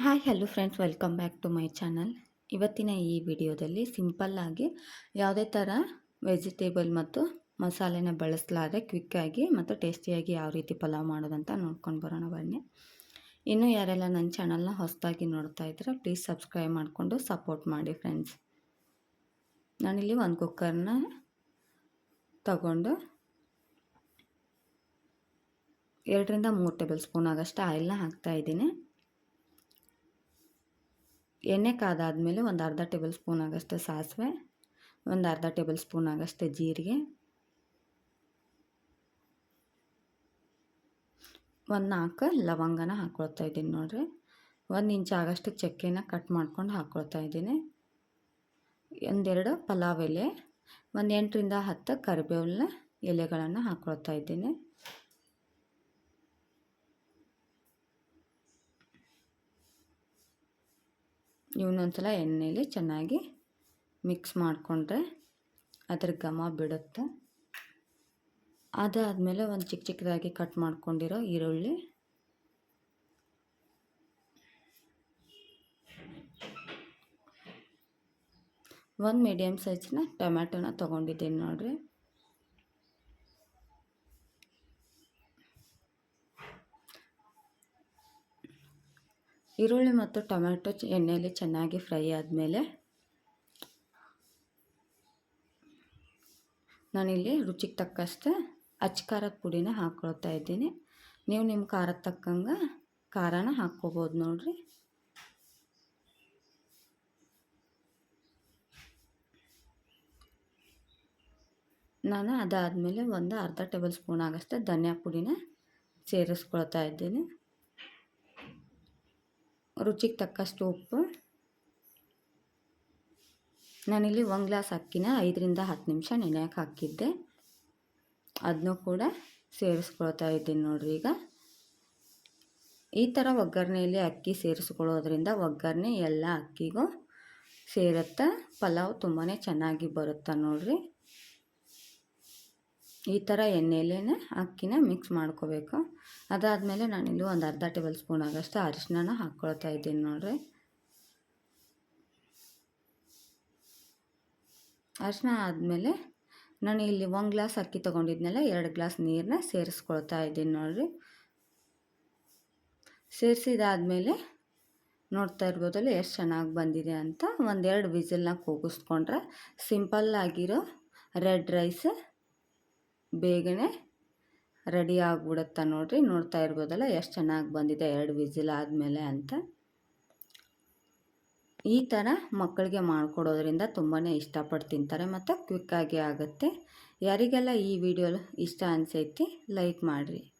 Hi hello friends welcome back to my channel ಇವತ್ತಿನ ಈ ವಿಡಿಯೋದಲ್ಲಿ ಸಿಂಪಲ್ಲಾಗಿ ಯಾವುದೇ ಥರ ವೆಜಿಟೇಬಲ್ ಮತ್ತು ಮಸಾಲೆನ ಬಳಸಲಾರೆ ಕ್ವಿಕ್ಕಾಗಿ ಮತ್ತು ಟೇಸ್ಟಿಯಾಗಿ ಯಾವ ರೀತಿ ಪಲಾವ್ ಮಾಡೋದಂತ ನೋಡ್ಕೊಂಡು ಬರೋಣ ಬನ್ನಿ. ಇನ್ನೂ ಯಾರೆಲ್ಲ ನನ್ನ ಚಾನಲ್ನ ಹೊಸದಾಗಿ ನೋಡ್ತಾ ಇದ್ರೆ ಪ್ಲೀಸ್ ಸಬ್ಸ್ಕ್ರೈಬ್ ಮಾಡಿಕೊಂಡು ಸಪೋರ್ಟ್ ಮಾಡಿ ಫ್ರೆಂಡ್ಸ್ ನಾನಿಲ್ಲಿ ಒಂದು ಕುಕ್ಕರ್ನ ತಗೊಂಡು ಎರಡರಿಂದ ಮೂರು ಟೇಬಲ್ ಸ್ಪೂನ್ ಆಗಷ್ಟು ಆಯಿಲ್ನ ಹಾಕ್ತಾಯಿದ್ದೀನಿ ಎಣ್ಣೆ ಕಾದಾದಮೇಲೆ ಒಂದು ಅರ್ಧ ಟೇಬಲ್ ಸ್ಪೂನ್ ಆಗಷ್ಟು ಸಾಸಿವೆ, ಒಂದು ಅರ್ಧ ಟೇಬಲ್ ಸ್ಪೂನ್ ಆಗಷ್ಟು ಜೀರಿಗೆ, ಒಂದು ನಾಲ್ಕು ಲವಂಗನ ಹಾಕ್ಕೊಳ್ತಾ ಇದ್ದೀನಿ ನೋಡಿರಿ. ಒಂದು ಇಂಚ್ ಆಗಷ್ಟು ಚಕ್ಕೆನ ಕಟ್ ಮಾಡ್ಕೊಂಡು ಹಾಕ್ಕೊಳ್ತಾ ಇದ್ದೀನಿ. ಒಂದೆರಡು ಪಲಾವ್ ಎಲೆ, ಒಂದು ಎಂಟರಿಂದ ಹತ್ತು ಕರಿಬೇವಿನ ಎಲೆಗಳನ್ನು ಹಾಕ್ಕೊಳ್ತಾ ಇದ್ದೀನಿ. ಇವನ್ನೊಂದ್ಸಲ ಎಣ್ಣೆಯಲ್ಲಿ ಚೆನ್ನಾಗಿ ಮಿಕ್ಸ್ ಮಾಡಿಕೊಂಡ್ರೆ ಅದ್ರ ಘಮ ಬಿಡುತ್ತೆ. ಅದಾದಮೇಲೆ ಒಂದು ಚಿಕ್ಕ ಚಿಕ್ಕದಾಗಿ ಕಟ್ ಮಾಡ್ಕೊಂಡಿರೋ ಈರುಳ್ಳಿ. ಒಂದು ಮೀಡಿಯಮ್ ಸೈಜ್ನ ಟೊಮ್ಯಾಟೊನ ತೊಗೊಂಡಿದ್ದೀನಿ ನೋಡಿರಿ. ಈರುಳ್ಳಿ ಮತ್ತು ಟೊಮ್ಯಾಟೊ ಎಣ್ಣೆಯಲ್ಲಿ ಚೆನ್ನಾಗಿ ಫ್ರೈ ಆದಮೇಲೆ ನಾನಿಲ್ಲಿ ರುಚಿಗೆ ತಕ್ಕಷ್ಟು ಅಚ್ಚ ಖಾರದ ಪುಡಿನ ಹಾಕ್ಕೊಳ್ತಾ ಇದ್ದೀನಿ. ನೀವು ನಿಮ್ಮ ಖಾರದ ತಕ್ಕಂಗೆ ಖಾರನ ಹಾಕ್ಕೋಬೋದು ನೋಡಿರಿ. ನಾನು ಅದಾದಮೇಲೆ ಒಂದು ಅರ್ಧ ಟೇಬಲ್ ಸ್ಪೂನ್ ಆಗಷ್ಟೇ ಧನಿಯಾ ಪುಡಿನ ಸೇರಿಸ್ಕೊಳ್ತಾ ಇದ್ದೀನಿ. ರುಚಿಗೆ ತಕ್ಕಷ್ಟು ಉಪ್ಪು. ನಾನಿಲ್ಲಿ ಒಂದು ಗ್ಲಾಸ್ ಅಕ್ಕಿನ ಐದರಿಂದ ಹತ್ತು ನಿಮಿಷ ನೆನೆಯಕ್ಕೆ ಹಾಕಿದ್ದೆ. ಅದನ್ನೂ ಕೂಡ ಸೇರಿಸ್ಕೊಳ್ತಾ ಇದ್ದೀನಿ ನೋಡ್ರಿ ಈಗ. ಈ ಥರ ಒಗ್ಗರಣೆಯಲ್ಲಿ ಅಕ್ಕಿ ಸೇರಿಸ್ಕೊಳ್ಳೋದ್ರಿಂದ ಒಗ್ಗರಣೆ ಎಲ್ಲ ಅಕ್ಕಿಗೂ ಸೇರುತ್ತೆ. ಪಲಾವ್ ತುಂಬಾ ಚೆನ್ನಾಗಿ ಬರುತ್ತೆ ನೋಡಿರಿ. ಈ ಥರ ಎಣ್ಣೆಲೇ ಅಕ್ಕಿನ ಮಿಕ್ಸ್ ಮಾಡ್ಕೋಬೇಕು. ಅದಾದಮೇಲೆ ನಾನಿಲ್ಲಿ ಒಂದು ಅರ್ಧ ಟೇಬಲ್ ಸ್ಪೂನ್ ಆಗೋಷ್ಟು ಅರಿಶಿನ ಹಾಕ್ಕೊಳ್ತಾ ಇದ್ದೀನಿ ನೋಡಿರಿ. ಅರಿಶಿನ ಆದಮೇಲೆ ನಾನು ಇಲ್ಲಿ ಒಂದು ಗ್ಲಾಸ್ ಅಕ್ಕಿ ತೊಗೊಂಡಿದ್ನಲ್ಲ, ಎರಡು ಗ್ಲಾಸ್ ನೀರನ್ನ ಸೇರಿಸ್ಕೊಳ್ತಾ ಇದ್ದೀನಿ ನೋಡಿರಿ. ಸೇರಿಸಿದಾದ್ಮೇಲೆ ನೋಡ್ತಾ ಇರ್ಬೋದಲ್ಲ ಎಷ್ಟು ಚೆನ್ನಾಗಿ ಬಂದಿದೆ ಅಂತ ಒಂದೆರಡು ವಿಸಿಲ್ನ ಕೂಗಿಸ್ಕೊಂಡ್ರೆ ಸಿಂಪಲ್ಲಾಗಿರೋ ರೆಡ್ ರೈಸ್ ಬೇಗನೆ ರೆಡಿ ಆಗಿಬಿಡುತ್ತೆ ನೋಡಿರಿ. ನೋಡ್ತಾ ಇರ್ಬೋದಲ್ಲ, ಎಷ್ಟು ಚೆನ್ನಾಗಿ ಬಂದಿದೆ ಎರಡು ವಿಸಿಲ್ ಆದಮೇಲೆ ಅಂತ. ಈ ಥರ ಮಕ್ಕಳಿಗೆ ಮಾಡಿಕೊಡೋದ್ರಿಂದ ತುಂಬಾ ಇಷ್ಟಪಟ್ಟು ತಿಂತಾರೆ ಮತ್ತು ಕ್ವಿಕ್ಕಾಗಿ ಆಗುತ್ತೆ. ಯಾರಿಗೆಲ್ಲ ಈ ವಿಡಿಯೋ ಇಷ್ಟ ಅನಿಸೈತಿ, ಲೈಕ್ ಮಾಡಿರಿ.